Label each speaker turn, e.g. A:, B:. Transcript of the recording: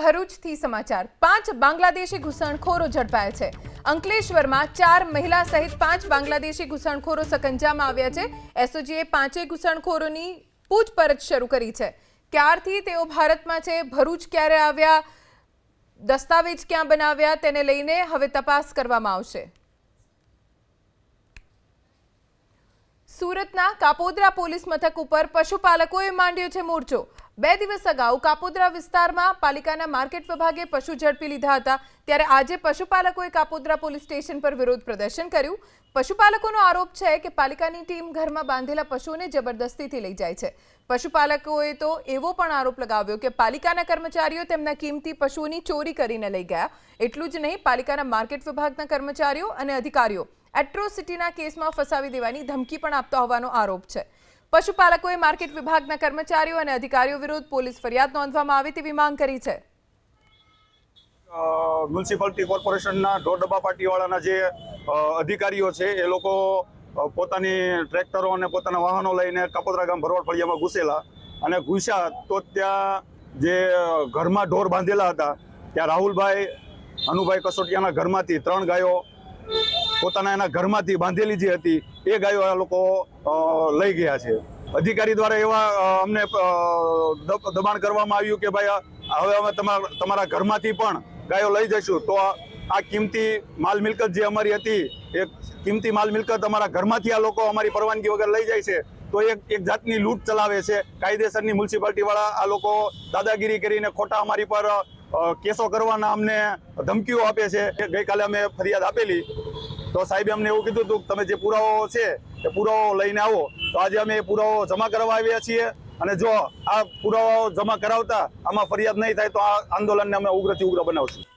A: ભરૂચથી સમાચાર. પાંચ બાંગ્લાદેશી ઘૂસણખોરો ઝડપાયા છે. અંકલેશ્વરમાં ચાર મહિલા સહિત પાંચ બાંગ્લાદેશી ઘૂસણખોરો સકંજામાં આવ્યા છે. એસઓજીએ પાંચેય ઘૂસણખોરોની પૂછપરછ શરૂ કરી છે. ક્યારથી તેઓ ભારતમાં છે? ભરૂચ ક્યારે આવ્યા? દસ્તાવેજ ક્યાં બનાવ્યા? તેને લઈને હવે તપાસ કરવામાં આવશે. સુરતના કાપોદ્રા પોલીસ મથક ઉપર પશુપાલકોએ માંડ્યો છે મોરચો. બે દિવસ અગાઉ કાપોદ્રા વિસ્તારમાં પાલિકાના માર્કેટ વિભાગે પશુ ઝડપી લીધા હતા. ત્યારે આજે પશુપાલકોએ કાપોદ્રા પોલીસ સ્ટેશન પર વિરોધ પ્રદર્શન કર્યું. પશુપાલકોનો આરોપ છે કે પાલિકાની ટીમ ઘરમાં બાંધેલા પશુઓને જબરદસ્તીથી લઈ જાય છે. પશુપાલકોએ તો એવો પણ આરોપ લગાવ્યો કે પાલિકાના કર્મચારીઓ તેમના કિંમતી પશુઓની ચોરી કરીને લઈ ગયા. એટલું જ નહીં, પાલિકાના માર્કેટ વિભાગના કર્મચારીઓ અને અધિકારીઓ એટ્રોસિટીના કેસમાં ફસાવી દેવાની ધમકી પણ આપતા હોવાનો આરોપ છે. પશુપાલકોએ માર્કેટ વિભાગના કર્મચારીઓ અને અધિકારીઓ વિરુદ્ધ પોલીસ ફરિયાદ નોંધવામાં આવે તેવી માંગ કરી છે.
B: મ્યુનિસિપાલિટી કોર્પોરેશનના ઢોર ડબ્બા પાર્ટીવાળાના જે અધિકારીઓ છે, એ લોકો પોતાની ટ્રેક્ટરો અને પોતાના વાહનો લઈને કાપોદરા ગામ ભરવાડ ફળિયામાં ઘૂસેલા અને ઘૂસ્યા તો ત્યાં જે ઘરમાં ઢોર બાંધેલા હતા, ત્યાં રાહુલભાઈ, અનુભાઈ કસોટિયાના ઘરમાંથી ત્રણ ગાયો પોતાના એના ઘરમાંથી બાંધેલી જે હતી, એ ગાયો આ લોકો લઈ ગયા છે. અધિકારી દ્વારા એવા અમને દબાણ કરવામાં આવ્યું કે ભાઈ હવે અમે તમારા તમારા ઘરમાંથી પણ ગાયો લઈ જઈશું. તો આ કિંમતી માલ મિલકત જે અમારી હતી, એ કિંમતી માલ મિલકત અમારા ઘરમાંથી આ લોકો અમારી પરવાનગી વગર લઈ જાય છે. તો એક એક જાતની લૂંટ ચલાવે છે. કાયદેસરની મ્યુનિસિપાલિટીવાળા આ લોકો દાદાગીરી કરીને ખોટા અમારી પર કેસો કરવાના અમને ધમકીઓ આપે છે. ગઈકાલે અમે ફરિયાદ આપેલી તો સાહેબે અમને એવું કીધું હતું તમે જે પુરાવો છે એ પુરાવો લઈને આવો. તો આજે અમે એ પુરાવો જમા કરવા આવ્યા છીએ. અને જો આ પુરાવાઓ જમા કરાવતા આમાં ફરિયાદ નહીં થાય તો આ આંદોલનને અમે ઉગ્રથી ઉગ્ર બનાવશું.